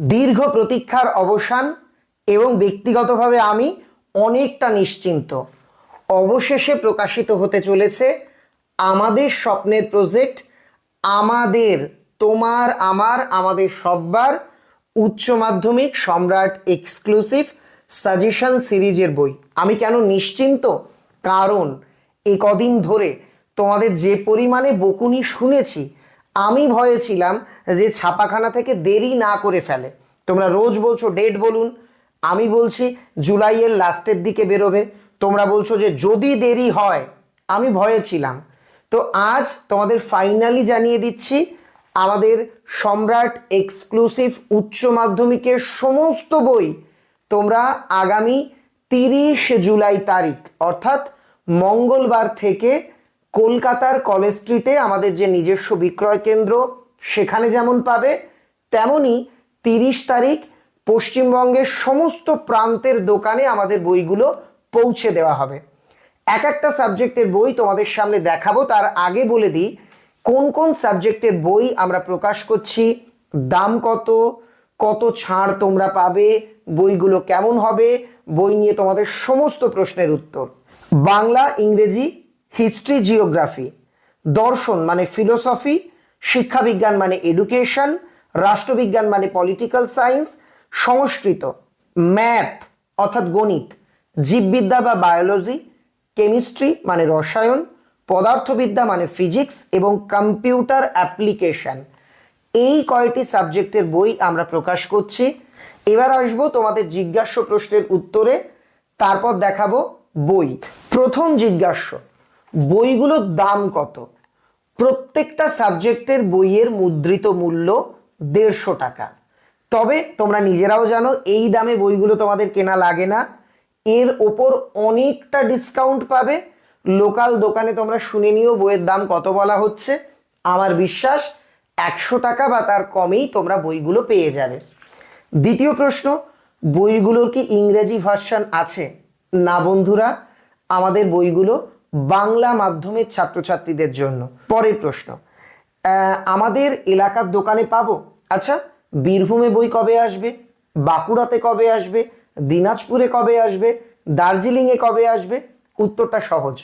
দীর্ঘ প্রতীক্ষার অবসান এবং ব্যক্তিগতভাবে আমি অনেকটা নিশ্চিন্ত। অবশেষে প্রকাশিত হতে চলেছে আমাদের স্বপ্নের প্রজেক্ট, আমাদের, তোমার, আমার, আমাদের সব্বার উচ্চ মাধ্যমিক সম্রাট এক্সক্লুসিভ সাজেশন সিরিজের বই। আমি কেন নিশ্চিন্ত? কারণ এ কদিন ধরে তোমাদের যে পরিমাণে বকুনি শুনেছি আমি ভয়ে ছিলাম যে ছাপাখানা থেকে দেরি না করে ফেলে। তোমরা রোজ বলছো ডেট বলুন। আমি বলছি জুলাইয়ের লাস্টের দিকে বেরোবে। তোমরা বলছো যে যদি দেরি হয়, আমি ভয়ে ছিলাম। তো আজ তোমাদের ফাইনালি জানিয়ে দিচ্ছি, আমাদের সম্রাট এক্সক্লুসিভ উচ্চ মাধ্যমিকের সমস্ত বই তোমরা আগামী তিরিশ জুলাই তারিখ, অর্থাৎ মঙ্গলবার থেকে কলকাতার কলেজ স্ট্রিটে আমাদের যে নিজস্ব বিক্রয় কেন্দ্র, সেখানে যেমন পাবে তেমনি তিরিশ তারিখ পশ্চিমবঙ্গের সমস্ত প্রান্তের দোকানে আমাদের বইগুলো পৌঁছে দেওয়া হবে। এক একটা সাবজেক্টের বই তোমাদের সামনে দেখাবো, তার আগে বলে দিই, কোন কোন সাবজেক্টের বই আমরা প্রকাশ করছি, দাম কত কত ছাড় তোমরা পাবে, বইগুলো কেমন হবে, বই নিয়ে তোমাদের সমস্ত প্রশ্নের উত্তর। বাংলা, ইংরেজি হিস্ট্রি জিওগ্রাফি দর্শন মানে ফিলোসফি শিক্ষাবিজ্ঞান মানে এডুকেশন রাষ্ট্রবিজ্ঞান মানে পলিটিক্যাল সায়েন্স সংস্কৃত ম্যাথ অর্থাৎ গণিত, জীববিদ্যা বা বায়োলজি কেমিস্ট্রি মানে রসায়ন, পদার্থবিদ্যা মানে ফিজিক্স এবং কম্পিউটার অ্যাপ্লিকেশন এই কয়টি সাবজেক্টের বই আমরা প্রকাশ করছি। এবার আসব তোমাদের জিজ্ঞাস্য প্রশ্নের উত্তরে, তারপর দেখাবো বই। প্রথম জিজ্ঞাস্য বইগুলোর দাম কত? প্রত্যেকটা সাবজেক্টের বইয়ের মুদ্রিত মূল্য দেড়শো টাকা। তবে তোমরা নিজেরাও জানো, এই দামে বইগুলো তোমাদের কেনা লাগে না। এর ওপর অনেকটা ডিসকাউন্ট পাবে। লোকাল দোকানে তোমরা শুনে নিও বইয়ের দাম কত বলা হচ্ছে। আমার বিশ্বাস, একশো টাকা বা তার কমেই তোমরা বইগুলো পেয়ে যাবে। দ্বিতীয় প্রশ্ন, বইগুলোর কি ইংরেজি ভার্সন আছে? না বন্ধুরা, আমাদের বইগুলো বাংলা মাধ্যমের ছাত্রছাত্রীদের জন্য। পরের প্রশ্ন আমাদের এলাকার দোকানে পাবো? আচ্ছা বীরভূমে বই কবে আসবে? বাঁকুড়াতে কবে আসবে? দিনাজপুরে কবে আসবে? দার্জিলিংয়ে কবে আসবে? উত্তরটা সহজ।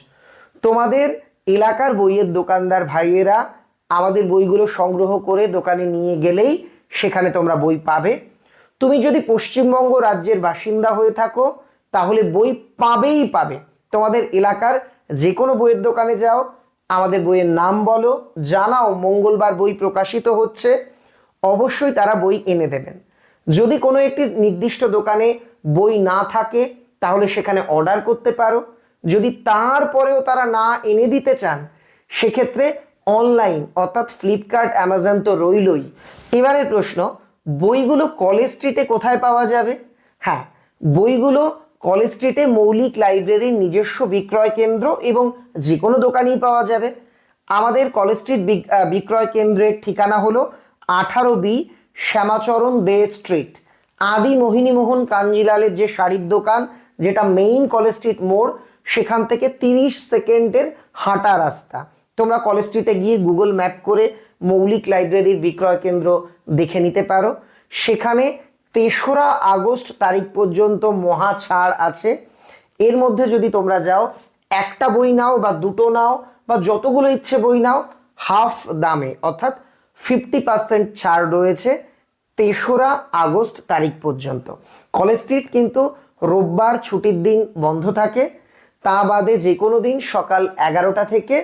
তোমাদের এলাকার বইয়ের দোকানদার ভাইয়েরা আমাদের বইগুলো সংগ্রহ করে দোকানে নিয়ে গেলেই সেখানে তোমরা বই পাবে। তুমি যদি পশ্চিমবঙ্গ রাজ্যের বাসিন্দা হয়ে থাকো, তাহলে বই পাবেই পাবে। তোমাদের এলাকার যে কোনো বইয়ের দোকানে যাও, আমাদের বইয়ের নাম বলো, জানাও, মঙ্গলবার বই প্রকাশিত হচ্ছে, অবশ্যই তারা বই এনে দেবেন। যদি কোনো একটি নির্দিষ্ট দোকানে বই না থাকে, তাহলে সেখানে অর্ডার করতে পারো। যদি তারপরেও তারা না এনে দিতে চান, সেক্ষেত্রে অনলাইন, অর্থাৎ ফ্লিপকার্ট, অ্যামাজন তো রইলই। এবারের প্রশ্ন, বইগুলো কলেজ স্ট্রিটে কোথায় পাওয়া যাবে? হ্যাঁ বইগুলো কলেজ স্ট্রিটে মৌলিক লাইব্রেরির নিজস্ব বিক্রয় কেন্দ্র এবং যে কোনো দোকানেই পাওয়া যাবে। আমাদের কলেজ স্ট্রিট বিক- বিক্রয় কেন্দ্রের ঠিকানা হলো আঠারো বি শ্যামাচরণ দে স্ট্রিট। আদি মোহিনীমোহন কাঞ্জিলালের যে শাড়ির দোকান, যেটা মেইন কলেজ স্ট্রিট মোড়, সেখান থেকে তিরিশ সেকেন্ডের হাঁটা রাস্তা। তোমরা কলেজ স্ট্রিটে গিয়ে গুগল ম্যাপ করে মৌলিক লাইব্রেরির বিক্রয় কেন্দ্র দেখে নিতে পারো। সেখানে তেসরা আগস্ট তারিখ পর্যন্ত মহা ছাড় আছে। এর মধ্যে যদি তোমরা যাও, একটা বই নাও বা দুটো নাও বা যতগুলো ইচ্ছে বই নাও, হাফ দামে, অর্থাৎ ফিফটি পার্সেন্ট ছাড় রয়েছে তেসরা আগস্ট তারিখ পর্যন্ত। কলেজ স্ট্রিট কিন্তু রোববার ছুটির দিন বন্ধ থাকে। তা বাদে যে কোনো দিন সকাল এগারোটা থেকে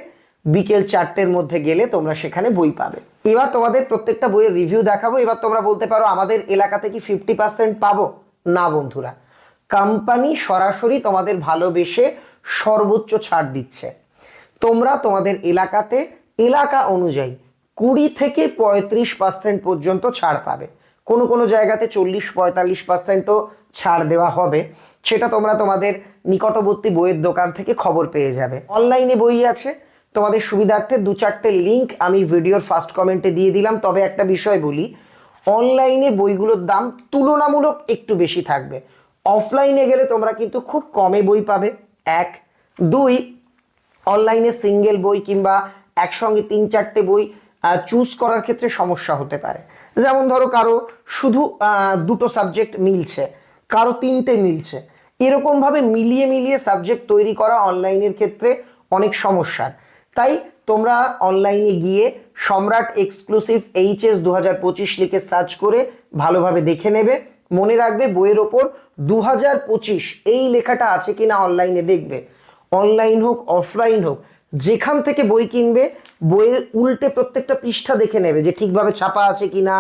বিকেল চারটের মধ্যে গেলে তোমরা সেখানে বই পাবে। এবার তোমাদের প্রত্যেকটা বইয়ের রিভিউ দেখাবো। এবার তোমরা বলতে পারো, আমাদের এলাকাতে কি ফিফটি পার্সেন্ট পাবো। না, বন্ধুরা কোম্পানি সরাসরি তোমাদের ভালোবেসে সর্বোচ্চ ছাড় দিচ্ছে। তোমরা তোমাদের এলাকাতে, এলাকা অনুযায়ী কুড়ি থেকে পঁয়ত্রিশ পার্সেন্ট পর্যন্ত ছাড় পাবে। কোনো কোনো জায়গাতে চল্লিশ, পঁয়তাল্লিশ পার্সেন্টও ছাড় দেওয়া হবে। সেটা তোমরা তোমাদের নিকটবর্তী বইয়ের দোকান থেকে খবর পেয়ে যাবে। অনলাইনে বই আছে। তোমাদের সুবিধার্থে দু চারটে লিঙ্ক আমি ভিডিওর ফার্স্ট কমেন্টে দিয়ে দিলাম। তবে একটা বিষয় বলি অনলাইনে বইগুলোর দাম তুলনামূলক একটু বেশি থাকবে। অফলাইনে গেলে তোমরা কিন্তু খুব কমে বই পাবে। এক। দুই অনলাইনে সিঙ্গেল বই কিংবা একসঙ্গে তিন চারটে বই চুজ করার ক্ষেত্রে সমস্যা হতে পারে। যেমন ধরো কারও শুধু দুটো সাবজেক্ট মিলছে, কারও তিনটে মিলছে। এরকমভাবে মিলিয়ে মিলিয়ে সাবজেক্ট তৈরি করা অনলাইনের ক্ষেত্রে অনেক সমস্যার। তাই তোমরা অনলাইনে গিয়ে সম্রাট এক্সক্লুসিভ এইচএস দু হাজার পঁচিশ লিখে সার্চ করে ভালোভাবে দেখে নেবে। মনে রাখবে বইয়ের ওপর দু হাজার পঁচিশ এই লেখাটা আছে কিনা অনলাইনে দেখবে। অনলাইন হোক অফলাইন হোক যেখান থেকে বই কিনবে বইয়ের উল্টে প্রত্যেকটা পৃষ্ঠা দেখে নেবে যে ঠিকভাবে ছাপা আছে কিনা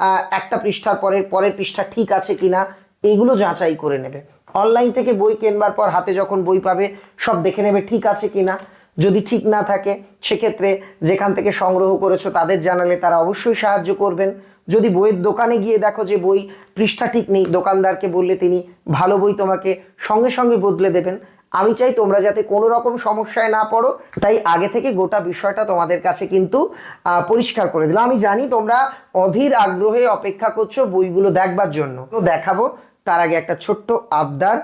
আহ, একটা পৃষ্ঠার পরের পরের পৃষ্ঠা ঠিক আছে কিনা এগুলো যাচাই করে নেবে। অনলাইন থেকে বই কেনবার পর হাতে যখন বই পাবে সব দেখে নেবে ঠিক আছে কিনা। যদি ঠিক না থাকে, সেক্ষেত্রে যেখান থেকে সংগ্রহ করেছ তাদের জানালে তারা অবশ্যই সাহায্য করবেন। যদি বইয়ের দোকানে গিয়ে দেখো যে বই পৃষ্ঠা ঠিক নেই, দোকানদারকে বললে তিনি ভালো বই তোমাকে সঙ্গে সঙ্গে বদলে দেবেন। আমি চাই তোমরা যাতে কোনো রকম সমস্যায় না পড়ো, তাই আগে থেকে গোটা বিষয়টা তোমাদের কাছে কিন্তু পরিষ্কার করে দিলাম। আমি জানি তোমরা অধীর আগ্রহে অপেক্ষা করছ বইগুলো দেখবার জন্য। দেখাবো তার আগে একটা ছোট্ট আবদার।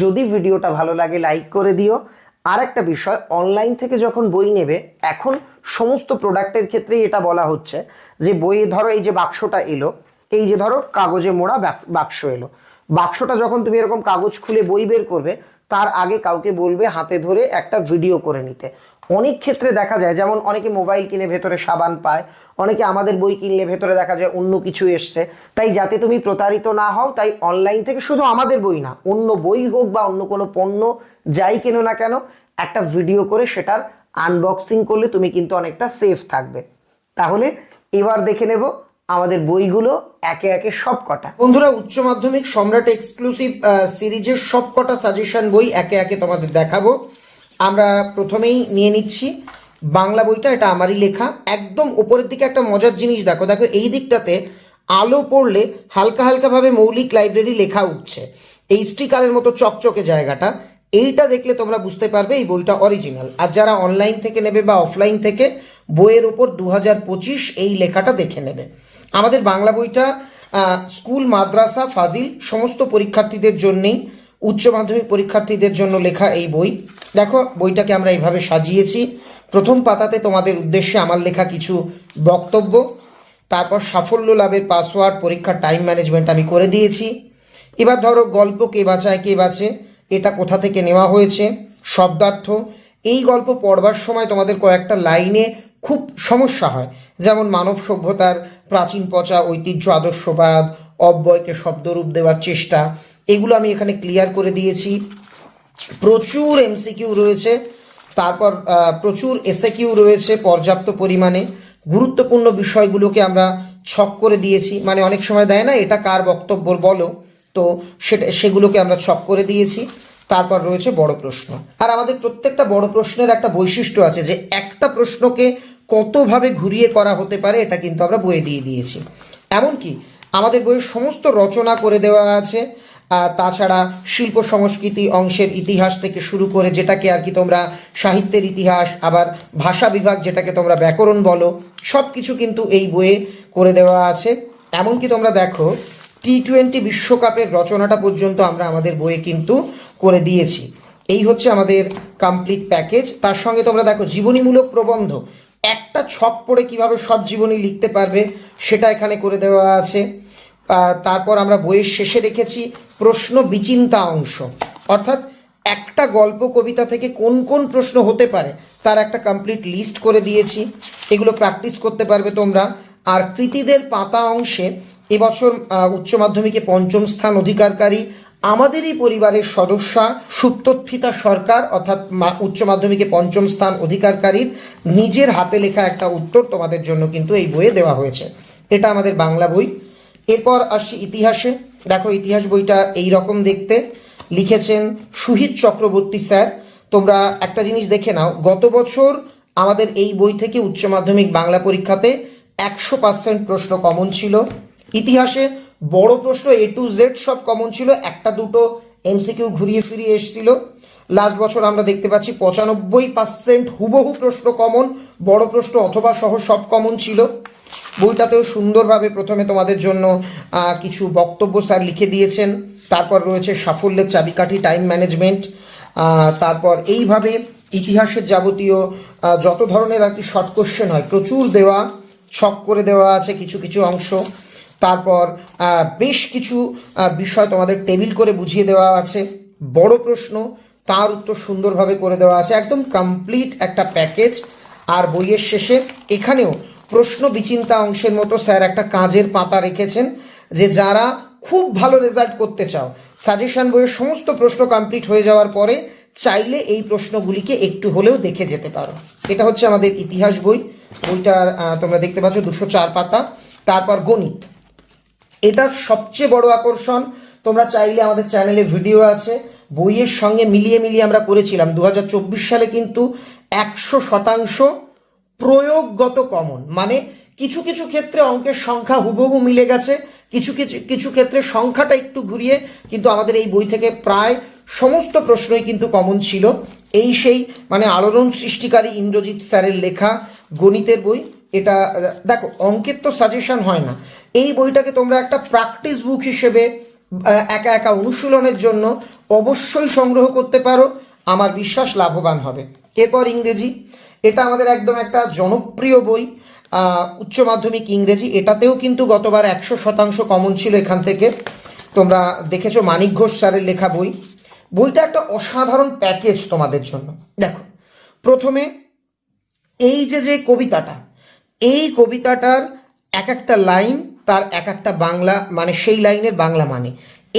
যদি ভিডিওটা ভালো লাগে, লাইক করে দিও। আর একটা বিষয় অনলাইন থেকে যখন বই নেবে, এখন সমস্ত প্রোডাক্টের ক্ষেত্রেই এটা বলা হচ্ছে যে বই ধরো এই যে বাক্সটা এলো, এই যে ধরো কাগজে মোড়া বাক্স এলো। বাক্সটা যখন তুমি এরকম কাগজ খুলে বই বের করবে, তার আগে কাউকে বলবে হাতে ধরে একটা ভিডিও করে নিতে। অনেক ক্ষেত্রে দেখা যায়, যেমন অনেকে মোবাইল কিনে ভেতরে সাবান পায়, অনেকে আমাদের বই কিনলে ভেতরে দেখা যায় অন্য কিছু এসছে। তাই যাতে তুমি প্রতারিত না হও, তাই অনলাইন থেকে শুধু আমাদের বই না, অন্য বই হোক বা অন্য কোনো পণ্য যাই কেনো না কেন, একটা ভিডিও করে সেটার আনবক্সিং করলে তুমি কিন্তু অনেকটা সেফ থাকবে। তাহলে এবার দেখে নেব আমাদের বইগুলো একে একে সব কটা বন্ধুরা, উচ্চ মাধ্যমিক সম্রাট এক্সক্লুসিভ সিরিজের সব কটা সাজেশন বই একে একে তোমাদের দেখাবো। আমরা প্রথমেই নিয়ে নিচ্ছি। বাংলা বইটা, এটা আমারই লেখা। একদম ওপরের দিকে একটা মজার জিনিস দেখো। দেখো, এই দিকটাতে আলো পড়লে হালকা হালকাভাবে মৌলিক লাইব্রেরি লেখা উঠছে। এইচটি কালের মতো চকচকে জায়গাটা, এইটা দেখলে তোমরা বুঝতে পারবে এই বইটা অরিজিনাল আর যারা অনলাইন থেকে নেবে বা অফলাইন থেকে, বইয়ের ওপর দু হাজার পঁচিশ এই লেখাটা দেখে নেবে। আমাদের বাংলা বইটা স্কুল, মাদ্রাসা, ফাজিল, সমস্ত পরীক্ষার্থীদের জন্যেই, উচ্চ মাধ্যমিক পরীক্ষার্থীদের জন্য লেখা এই বই। দেখো, বইটাকে আমরা এইভাবে সাজিয়েছি। প্রথম পাতাতে তোমাদের উদ্দেশ্যে আমার লেখা কিছু বক্তব্য, তারপর সাফল্য লাভের পাসওয়ার্ড, পরীক্ষার টাইম ম্যানেজমেন্ট আমি করে দিয়েছি। এবার ধরো, গল্প কে বাঁচায়, কে বাঁচে, এটা কোথা থেকে নেওয়া হয়েছে, শব্দার্থ। এই গল্প পড়বার সময় তোমাদের কয়েকটা লাইনে খুব সমস্যা হয়। যেমন মানব সভ্যতার প্রাচীন পচা, ঐতিহ্য আদর্শবাদ, অব্যয়কে শব্দরূপ দেওয়ার চেষ্টা, এগুলো আমি এখানে ক্লিয়ার করে দিয়েছি। প্রচুর এমসিকিউ রয়েছে, তারপর প্রচুর এসএকিউ রয়েছে পর্যাপ্ত পরিমাণে। গুরুত্বপূর্ণ বিষয়গুলোকে আমরা ছক করে দিয়েছি। মানে অনেক সময় দেয় না, এটা কার বক্তব্য বলো? তো সেটা, সেগুলোকে আমরা ছক করে দিয়েছি। তারপর রয়েছে বড় প্রশ্ন। আর আমাদের প্রত্যেকটা বড় প্রশ্নের একটা বৈশিষ্ট্য আছে যে, একটা প্রশ্নকে কতভাবে ঘুরিয়ে করা হতে পারে, এটা কিন্তু আমরা বইয়ে দিয়ে দিয়েছি। এমনকি আমাদের বইয়ের সমস্ত রচনা করে দেওয়া আছে। তাছাড়া শিল্প সংস্কৃতি অংশের ইতিহাস থেকে শুরু করে যেটাকে আর কি তোমরা সাহিত্যের ইতিহাস, আবার ভাষা বিভাগ যেটাকে তোমরা ব্যাকরণ বলো সব কিছু কিন্তু এই বইয়ে করে দেওয়া আছে। এমনকি তোমরা দেখো টি টোয়েন্টি বিশ্বকাপের রচনাটা পর্যন্ত আমরা আমাদের বইয়ে কিন্তু করে দিয়েছি। এই হচ্ছে আমাদের কমপ্লিট প্যাকেজ তার সঙ্গে তোমরা দেখো, জীবনীমূলক প্রবন্ধ। একটা ছক পড়ে কীভাবে সব জীবনী লিখতে পারবে, সেটা এখানে করে দেওয়া আছে। তারপর আমরা বইয়ের শেষে রেখেছি প্রশ্ন বিচিন্তা অংশ। অর্থাৎ একটা গল্প কবিতা থেকে কোন কোন প্রশ্ন হতে পারে, তার একটা কমপ্লিট লিস্ট করে দিয়েছি। এগুলো প্র্যাকটিস করতে পারবে তোমরা। আর কৃতিদের পাতা অংশে এবছর উচ্চ মাধ্যমিকে পঞ্চম স্থান অধিকারকারী আমাদেরই পরিবারের সদস্যা সুপ্তথিতা সরকার, অর্থাৎ উচ্চ মাধ্যমিকে পঞ্চম স্থান অধিকারকারীর নিজের হাতে লেখা একটা উত্তর তোমাদের জন্য কিন্তু এই বইয়ে দেওয়া হয়েছে। এটা আমাদের বাংলা বই। এরপর আসছি ইতিহাসে। দেখো ইতিহাস বইটা এই রকম দেখতে। লিখেছেন সুহিত চক্রবর্তী স্যার। তোমরা একটা জিনিস দেখে নাও। গত বছর আমাদের এই বই থেকে উচ্চ মাধ্যমিক বাংলা পরীক্ষাতে একশো পার্সেন্ট প্রশ্ন কমন ছিল। ইতিহাসে বড় প্রশ্ন এ টু জেড সব কমন ছিল। একটা দুটো এমসিকিউ ঘুরিয়ে ফিরিয়ে এসেছিল। লাস্ট বছর আমরা দেখতে পাচ্ছি পঁচানব্বই পার্সেন্ট হুবহু প্রশ্ন কমন, বড় প্রশ্ন অথবা সহ সব কমন ছিল। বইটাতেও সুন্দরভাবে প্রথমে তোমাদের জন্য কিছু বক্তব্য স্যার লিখে দিয়েছেন। তারপর রয়েছে সাফল্যের চাবিকাঠি টাইম ম্যানেজমেন্ট তারপর এইভাবে ইতিহাসের যাবতীয় যত ধরনের আর কি শর্ট কোশ্চেন হয়, প্রচুর দেওয়া, ছক করে দেওয়া আছে কিছু কিছু অংশ। তারপর বেশ কিছু বিষয় তোমাদের টেবিল করে বুঝিয়ে দেওয়া আছে। বড় প্রশ্ন, তার উত্তর সুন্দরভাবে করে দেওয়া আছে। একদম কমপ্লিট একটা প্যাকেজ আর বইয়ের শেষে এখানেও প্রশ্ন বিচিন্তা অংশের মতো স্যার একটা কাজের পাতা রেখেছেন যে যারা খুব ভালো রেজাল্ট করতে চাও, সাজেশন বইয়ের সমস্ত প্রশ্ন কমপ্লিট হয়ে যাওয়ার পরে চাইলে এই প্রশ্নগুলিকে একটু হলেও দেখে যেতে পারো। এটা হচ্ছে আমাদের ইতিহাস বই। বইটার তোমরা দেখতে পাচ্ছ দুশো চার পাতা। তারপর গণিত। এটার সবচেয়ে বড় আকর্ষণ, তোমরা চাইলে আমাদের চ্যানেলে ভিডিও আছে। বইয়ের সঙ্গে মিলিয়ে মিলিয়ে আমরা করেছিলাম। দু হাজার চব্বিশ সালে কিন্তু একশো শতাংশ প্রয়োগগত কমন মানে কিছু কিছু ক্ষেত্রে অঙ্কের সংখ্যা হুবহু মিলে গেছে, কিছু কিছু কিছু ক্ষেত্রে সংখ্যাটা একটু ঘুরিয়ে, কিন্তু আমাদের এই বই থেকে প্রায় সমস্ত প্রশ্নই কিন্তু কমন ছিল। এই সেই মানে আলোড়ন সৃষ্টিকারী ইন্দ্রজিৎ স্যারের লেখা গণিতের বই, এটা, দেখো, অঙ্কের তো সাজেশন হয় না। এই বইটাকে তোমরা একটা প্র্যাকটিস বুক হিসেবে একা একা অনুশীলনের জন্য অবশ্যই সংগ্রহ করতে পারো, আমার বিশ্বাস লাভবান হবে। এরপর ইংরেজি। এটা আমাদের একদম একটা জনপ্রিয় বই উচ্চ মাধ্যমিক ইংরেজি। এটাতেও কিন্তু গতবার একশো শতাংশ কমন ছিল এখান থেকে। তোমরা দেখেছ মানিক ঘোষ স্যারের লেখা বই। বইটা একটা অসাধারণ প্যাকেজ তোমাদের জন্য। দেখো, প্রথমে এই যে যে কবিতাটা, এই কবিতাটার এক একটা লাইন তার এক একটা বাংলা মানে সেই লাইনের বাংলা মানে।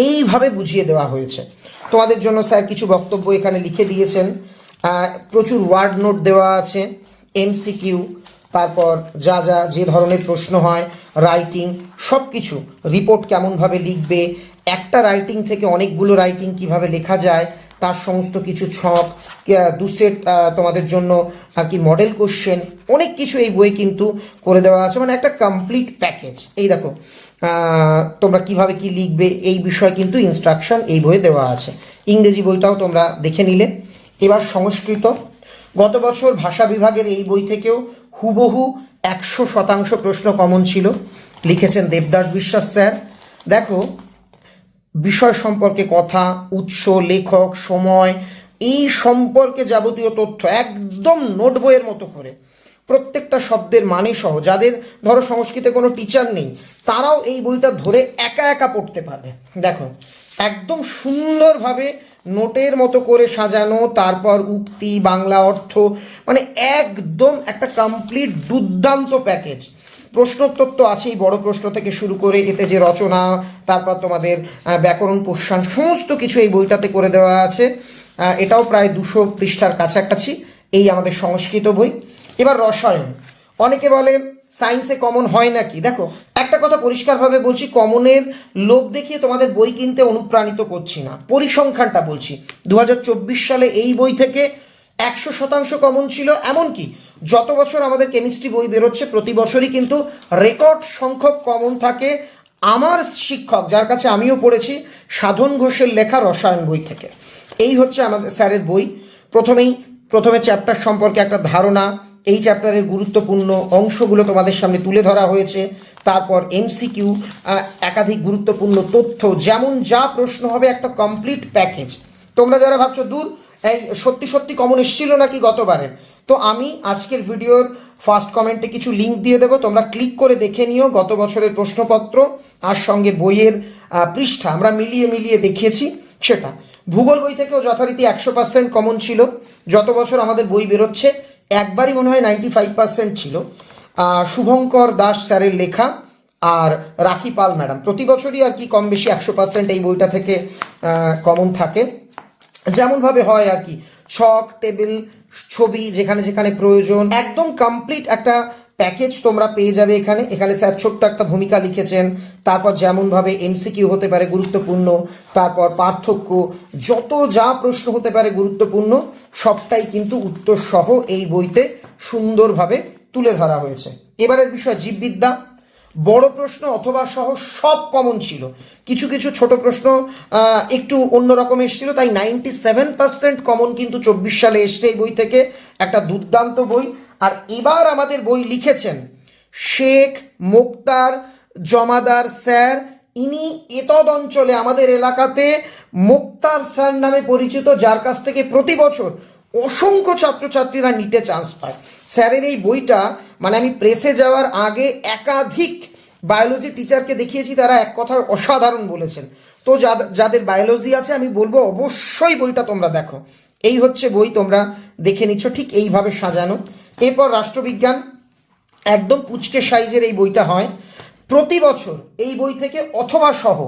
এইভাবে বুঝিয়ে দেওয়া হয়েছে। তোমাদের জন্য স্যার কিছু বক্তব্য এখানে লিখে দিয়েছেন। প্রচুর ওয়ার্ড নোট দেওয়া আছে এমসিকিউ তারপর যা যা যে ধরনের প্রশ্ন হয় রাইটিং সব কিছু রিপোর্ট কেমনভাবে লিখবে একটা রাইটিং থেকে অনেকগুলো রাইটিং কীভাবে লেখা যায় তার সমস্ত কিছু ছক কে- দু সেট আহ, তোমাদের জন্য আর কি মডেল কোশ্চেন অনেক কিছু এই বই কিন্তু করে দেওয়া আছে মানে একটা কমপ্লিট প্যাকেজ এই দেখো তোমরা কীভাবে কি লিখবে এই বিষয়ে কিন্তু ইনস্ট্রাকশন এই বইয়ে দেওয়া আছে। ইংরেজি বইটাও তোমরা দেখে নিলে। এবার সংস্কৃত। গত বছর ভাষা বিভাগের এই বই থেকেও হুবহু একশো শতাংশ প্রশ্ন কমন ছিল, লিখেছেন দেবদাস বিশ্বাস স্যার। দেখো, বিষয় সম্পর্কে কথা, উৎস, লেখক, সময়, এই সম্পর্কে যাবতীয় তথ্য একদম নোট বইয়ের মতো করে। প্রত্যেকটা শব্দের মানে সহ, যাদের ধরো সংস্কৃতে কোনো টিচার নেই, তারাও এই বইটা ধরে একা একা পড়তে পারবে দেখো, একদম সুন্দরভাবে নোটের মতো করে সাজানো, তারপর উক্তি, বাংলা অর্থ মানে একদম একটা কমপ্লিট দুর্দান্ত প্যাকেজ প্রশ্নোত্তর তো আছেই, বড় প্রশ্ন থেকে শুরু করে এতে যে রচনা, তারপর তোমাদের ব্যাকরণ, পোষণ, সমস্ত কিছু এই বইটাতে করে দেওয়া আছে। এটাও প্রায় দুশো পৃষ্ঠার কাছাকাছি, এই আমাদের সংস্কৃত বই। এবার রসায়ন। অনেকে বলে সায়েন্সে কমন হয় নাকি? দেখো, একটা কথা পরিষ্কারভাবে বলছি, কমনের লোভ দেখিয়ে তোমাদের বই কিনতে অনুপ্রাণিত করছি না। পরিসংখ্যানটা বলছি দু হাজার চব্বিশ সালে এই বই থেকে একশো শতাংশ কমন ছিল, এমনকি যত বছর আমাদের কেমিস্ট্রি বই বেরোচ্ছে, প্রতি বছরই কিন্তু রেকর্ড সংখ্যক কমন থাকে আমার শিক্ষক, যার কাছে আমিও পড়েছি, সাধন ঘোষের লেখা রসায়ন বই থেকে। এই হচ্ছে আমাদের স্যারের বই। প্রথমেই, প্রথমে চ্যাপ্টার সম্পর্কে একটা ধারণা এই চ্যাপ্টারের গুরুত্বপূর্ণ অংশগুলো তোমাদের সামনে তুলে ধরা হয়েছে। তারপর এমসিকিউ একাধিক গুরুত্বপূর্ণ তথ্য, যেমন যা প্রশ্ন হবে একটা কমপ্লিট প্যাকেজ তোমরা যারা ভাবছ, দূর, এই সত্যি সত্যি কমন এসেছিল নাকি গতবারের? তো আমি আজকের ভিডিওর ফার্স্ট কমেন্টে কিছু লিঙ্ক দিয়ে দেবো। তোমরা ক্লিক করে দেখে নিও গত বছরের প্রশ্নপত্র আর সঙ্গে বইয়ের পৃষ্ঠা। আমরা মিলিয়ে মিলিয়ে দেখিয়েছি সেটা। ভূগোল বই থেকেও যথারীতি একশো পার্সেন্ট কমন ছিল। যত বছর আমাদের বই বেরোচ্ছে একবারই মনে হয় নাইনটি ফাইভ পার্সেন্ট ছিল। শুভঙ্কর দাস স্যারের লেখা আর রাখি পাল ম্যাডাম। প্রতি বছরই আর কি কম বেশি একশো পার্সেন্ট এই বইটা থেকে কমন থাকে। যেমনভাবে হয় আর কি, ছক টেবিল ছবি যেখানে যেখানে প্রয়োজন, একদম কমপ্লিট একটা প্যাকেজ তোমরা পেয়ে যাবে এখানে। এখানে স্যার ছোট্ট একটা ভূমিকা লিখেছেন। তারপর যেমনভাবে এমসিকিউ হতে পারে গুরুত্বপূর্ণ, তারপর পার্থক্য, যত যা প্রশ্ন হতে পারে গুরুত্বপূর্ণ, সবটাই কিন্তু উত্তর সহ এই বইতে সুন্দরভাবে তুলে ধরা হয়েছে। এবারের বিষয় জীববিদ্যা। বড় প্রশ্ন অথবা সহ সব কমন ছিল। কিছু কিছু ছোট প্রশ্ন একটু অন্যরকম এসেছিল, তাই নাইনটি সেভেন পার্সেন্ট কমন কিন্তু চব্বিশ সালে এসছে এই বই থেকে। একটা দুর্দান্ত বই। আর এবার আমাদের বই লিখেছেন শেখ মোক্তার জমাদার স্যার। ইনি এতদ অঞ্চলে আমাদের এলাকাতে মোক্তার স্যার নামে পরিচিত, যার কাছ থেকে প্রতি বছর অসংখ্য ছাত্রছাত্রীরা নিটে চান্স পায়। স্যারের এই বইটা মানে আমি প্রেসে যাওয়ার আগে একাধিক বায়োলজি টিচারকে দেখিয়েছি, তারা এক কথায় অসাধারণ বলেছেন। তো যাদ- যাদের বায়োলজি আছে, আমি বলব অবশ্যই বইটা তোমরা দেখো। এই হচ্ছে বই তোমরা দেখে নিচ্ছ, ঠিক এইভাবে সাজানো। এরপর রাষ্ট্রবিজ্ঞান একদম পুচকে সাইজের এই বইটা হয়। প্রতি বছর এই বই থেকে অথবা সহ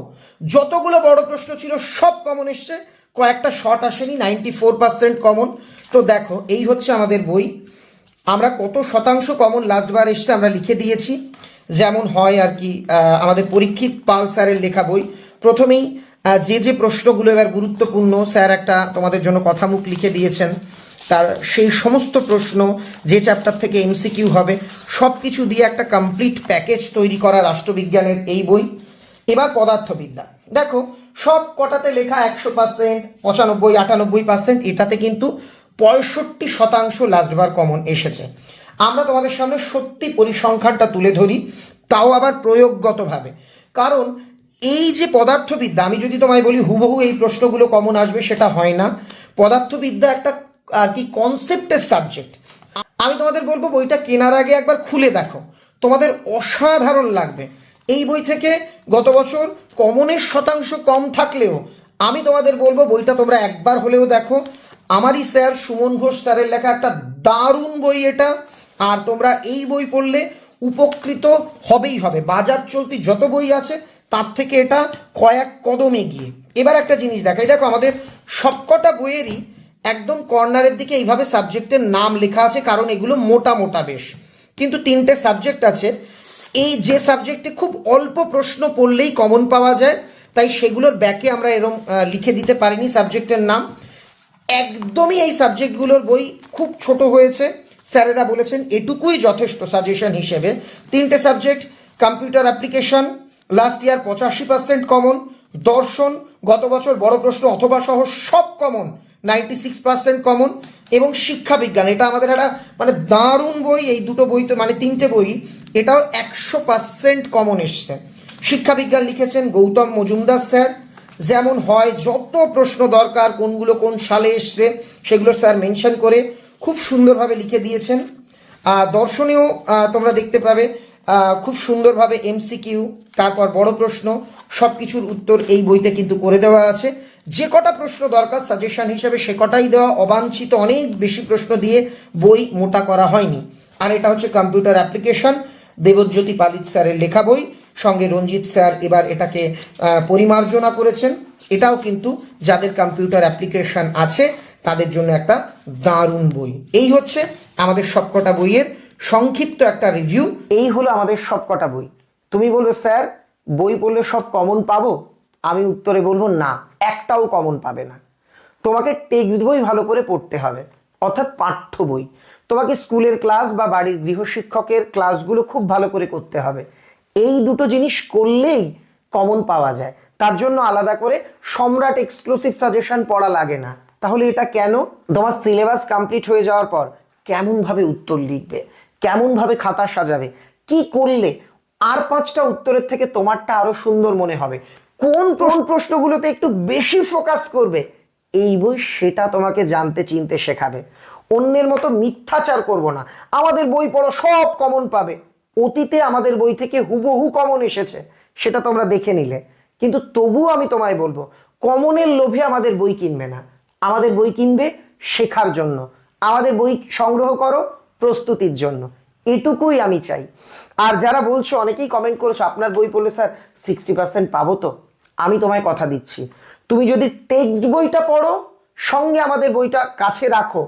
যতগুলো বড় প্রশ্ন ছিল সব কমন এসছে। কয়েকটা শর্ট আসেনি নাইনটি ফোর পার্সেন্ট কমন তো দেখো, এই হচ্ছে আমাদের বই। আমরা কত শতাংশ কমন লাস্টবার এসছে আমরা লিখে দিয়েছি। যেমন হয় আর কি আমাদের পরীক্ষিত পাল স্যারের লেখা বই। প্রথমেই যে যে প্রশ্নগুলো এবার গুরুত্বপূর্ণ, স্যার একটা তোমাদের জন্য কথামুখ লিখে দিয়েছেন। তার সেই সমস্ত প্রশ্ন যে চ্যাপ্টার থেকে এমসিকিউ হবে সব কিছু দিয়ে একটা কমপ্লিট প্যাকেজ তৈরি করা রাষ্ট্রবিজ্ঞানের এই বই। এবার পদার্থবিদ্যা। দেখো, সব কটাতে লেখা একশো পার্সেন্ট পঁচানব্বই, আটানব্বই পার্সেন্ট এটাতে কিন্তু পঁয়ষট্টি শতাংশ লাস্টবার কমন এসেছে। আমরা তোমাদের সামনে সত্যি পরিসংখ্যানটা তুলে ধরি, তাও আবার প্রয়োগগতভাবে। কারণ এই যে পদার্থবিদ্যা, আমি যদি তোমায় বলি হুবহু এই প্রশ্নগুলো কমন আসবে, সেটা হয় না। পদার্থবিদ্যা একটা আর কি কনসেপ্টের সাবজেক্ট আমি তোমাদের বলব বইটা কেনার আগে একবার খুলে দেখো। তোমাদের অসাধারণ লাগবে। এই বই থেকে গত বছর কমনের শতাংশ কম থাকলেও আমি তোমাদের বলব বইটা তোমরা একবার হলেও দেখো। আমারই স্যার সুমন ঘোষ স্যারের লেখা একটা দারুণ বই এটা। আর তোমরা এই বই পড়লে উপকৃত হবেই হবে। বাজার চলতি যত বই আছে, তার থেকে এটা কয়েক কদমে গিয়ে এবার একটা জিনিস দেখাই। দেখো আমাদের সবকটা বইয়েরই একদম কর্নারের দিকে এইভাবে সাবজেক্টের নাম লেখা আছে, কারণ এগুলো মোটা মোটা বেশ। কিন্তু তিনটে সাবজেক্ট আছে। এই যে সাবজেক্টে খুব অল্প প্রশ্ন পড়লেই কমন পাওয়া যায়, তাই সেগুলোর ব্যাকে আমরা এরম লিখে দিতে পারিনি সাবজেক্টের নাম। একদমই এই সাবজেক্টগুলোর বই খুব ছোট হয়েছে। স্যারেরা বলেছেন এটুকুই যথেষ্ট সাজেশন হিসেবে। তিনটে subject computer application last year পঁচাশি পার্সেন্ট কমন দর্শন, গত বছর বড় প্রশ্ন অথবা সহ সব common ninety six percent common এবং শিক্ষা বিজ্ঞান। এটা আমাদের একটা মানে দারুণ বই, এই দুটো বই তো মানে তিনটে বই, এটাও একশো পার্সেন্ট কমন এসছে। শিক্ষা বিজ্ঞান লিখেছেন গৌতম মজুমদার স্যার। যেমন হয়, যত প্রশ্ন দরকার, কোনগুলো কোন সালে এসছে, সেগুলো স্যার মেনশন করে খুব সুন্দরভাবে লিখে দিয়েছেন। দর্শনেও তোমরা দেখতে পাবে খুব সুন্দরভাবে এমসিকিউ তারপর বড় প্রশ্ন সব কিছুর উত্তর এই বইতে কিন্তু করে দেওয়া আছে। যে কটা প্রশ্ন দরকার সাজেশন হিসেবে সে কটাই দেওয়া, অবাঞ্ছিত অনেক বেশি প্রশ্ন দিয়ে বই মোটা করা হয়নি। আর এটা হচ্ছে কম্পিউটার অ্যাপ্লিকেশন দেবজ্যোতি পালিত স্যারের লেখা বই, সঙ্গে রঞ্জিত স্যার এবার এটাকে পরিমার্জনা করেছেন। এটাও কিন্তু যাদের কম্পিউটার অ্যাপ্লিকেশন আছে, তাদের জন্য একটা দারুণ বই। এই হচ্ছে আমাদের সবকটা বইয়ের সংক্ষিপ্ত একটা রিভিউ এই হলো আমাদের সব কটা বই। তুমি বলবে, স্যার, বই পড়লে সব কমন পাবো? আমি উত্তরে বলব, না। একটাও কমন পাবে না। তোমাকে টেক্সট বই ভালো করে পড়তে হবে, অর্থাৎ পাঠ্য বই। তোমাকে স্কুলের ক্লাস বা বাড়ির গৃহশিক্ষকের ক্লাসগুলো খুব ভালো করে করতে হবে। এই দুটো জিনিস করলেই কমন পাওয়া যায়। তার জন্য আলাদা করে সম্রাট এক্সক্লুসিভ সাজেশন পড়া লাগে না। তাহলে এটা কেন? তোমার সিলেবাস কমপ্লিট হয়ে যাওয়ার পর কেমনভাবে উত্তর লিখবে? কেমনভাবে খাতা সাজাবে? কি করলে? আর পাঁচটা উত্তরের থেকে তোমারটা আরও সুন্দর মনে হবে। কোন প্রশ্নগুলোতে একটু বেশি ফোকাস করবে? এই বই সেটা তোমাকে জানতে চিনতে শেখাবে। অন্যের মতো মিথ্যাচার করব না। আমাদের বই পড়ো সব কমন পাবে। অতীতে আমাদের বই থেকে হুবহু কমন এসেছে। সেটা তোমরা দেখে নিলে। কিন্তু তবুও আমি তোমায় বলব কমনের লোভে আমাদের বই কিনবে না। আমাদের বই কিনবে শেখার জন্য। আমাদের বই সংগ্রহ করো প্রস্তুতির জন্য। এটুকুই আমি চাই। আর যারা বলছো অনেকেই কমেন্ট করেছ আপনার বই পড়লে স্যার সিক্সটি পার্সেন্ট পাবো তো? আমি তোমায় কথা দিচ্ছি। তুমি যদি টেক্সট বইটা পড়ো, সঙ্গে আমাদের বইটা কাছে রাখো,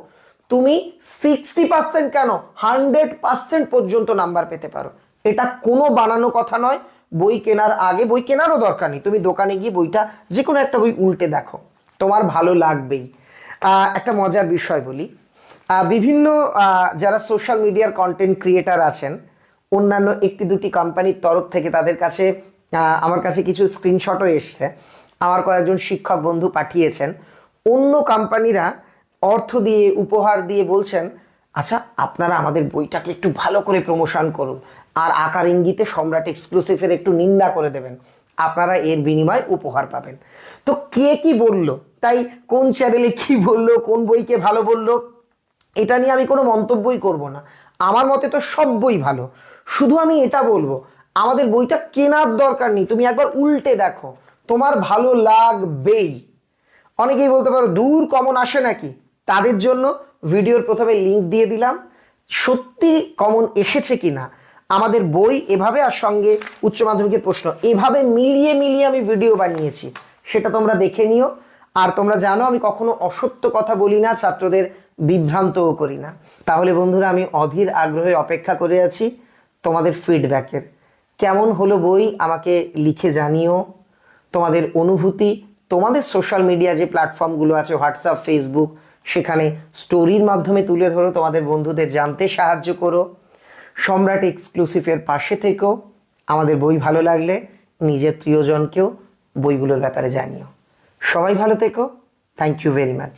তুমি সিক্সটি পার্সেন্ট কেন হান্ড্রেড পার্সেন্ট পর্যন্ত নাম্বার পেতে পারো। এটা কোনো বানানো কথা নয়, বই কেনার আগে বই কেনারও দরকার নেই। তুমি দোকানে গিয়ে বইটা যে কোনো একটা বই উল্টে দেখো, তোমার ভালো লাগবেই। একটা মজার বিষয় বলি। বিভিন্ন যারা সোশ্যাল মিডিয়ার কন্টেন্ট ক্রিয়েটার আছেন, অন্যান্য একটি দুটি কোম্পানির তরফ থেকে তাদের কাছে আমার কাছে কিছু স্ক্রিনশটও এসছে। আমার কয়েকজন শিক্ষক বন্ধু পাঠিয়েছেন। অন্য কোম্পানিরা অর্থ দিয়ে, উপহার দিয়ে বলছেন আচ্ছা আপনারা আমাদের বইটাকে একটু ভালো করে প্রমোশন করুন। আর আকার ইঙ্গিতে সম্রাট এক্সক্লুসিভের একটু নিন্দা করে দেবেন। আপনারা এর বিনিময়ে উপহার পাবেন। তো কে কি বলল? তাই কোন চ্যানেলে কি বলল? কোন বইকে ভালো বলল? এটা নিয়ে আমি কোনো মন্তব্যই করব না। আমার মতে তো সব বই ভালো। শুধু আমি এটা বলব আমাদের বইটা কেনার দরকার নেই। তুমি একবার উল্টে দেখো। তোমার ভালো লাগবেই। অনেকেই বলতে পারো, দূর কমন আসে নাকি? তাদের জন্য ভিডিওর প্রথমে লিংক দিয়ে দিলাম। সত্যি কমন এসেছে কিনা? আমাদের বই এভাবে আর সঙ্গে উচ্চ মাধ্যমিকের প্রশ্ন, এভাবে মিলিয়ে মিলিয়ে আমি ভিডিও বানিয়েছি, সেটা তোমরা দেখে নিও। আর তোমরা জানো, আমি কখনো অসত্য কথা বলি না, ছাত্রদের বিভ্রান্তও করি না। তাহলে বন্ধুরা, আমি অধীর আগ্রহে অপেক্ষা করে আছি তোমাদের ফিডব্যাকের কেমন হলো বই আমাকে লিখে জানিও। তোমাদের অনুভূতি, তোমাদের সোশ্যাল মিডিয়া যে প্ল্যাটফর্মগুলো আছে হোয়াটসঅ্যাপ ফেসবুক সেখানে স্টোরির মাধ্যমে তুলে ধরো, তোমাদের বন্ধুদের জানতে সাহায্য করো। সম্রাট এক্সক্লুসিভের পাশে থেকেও আমাদের বই ভালো লাগলে নিজের প্রিয়জনকেও বইগুলোর ব্যাপারে জানিও। সবাই ভালো থেকো। Thank you very much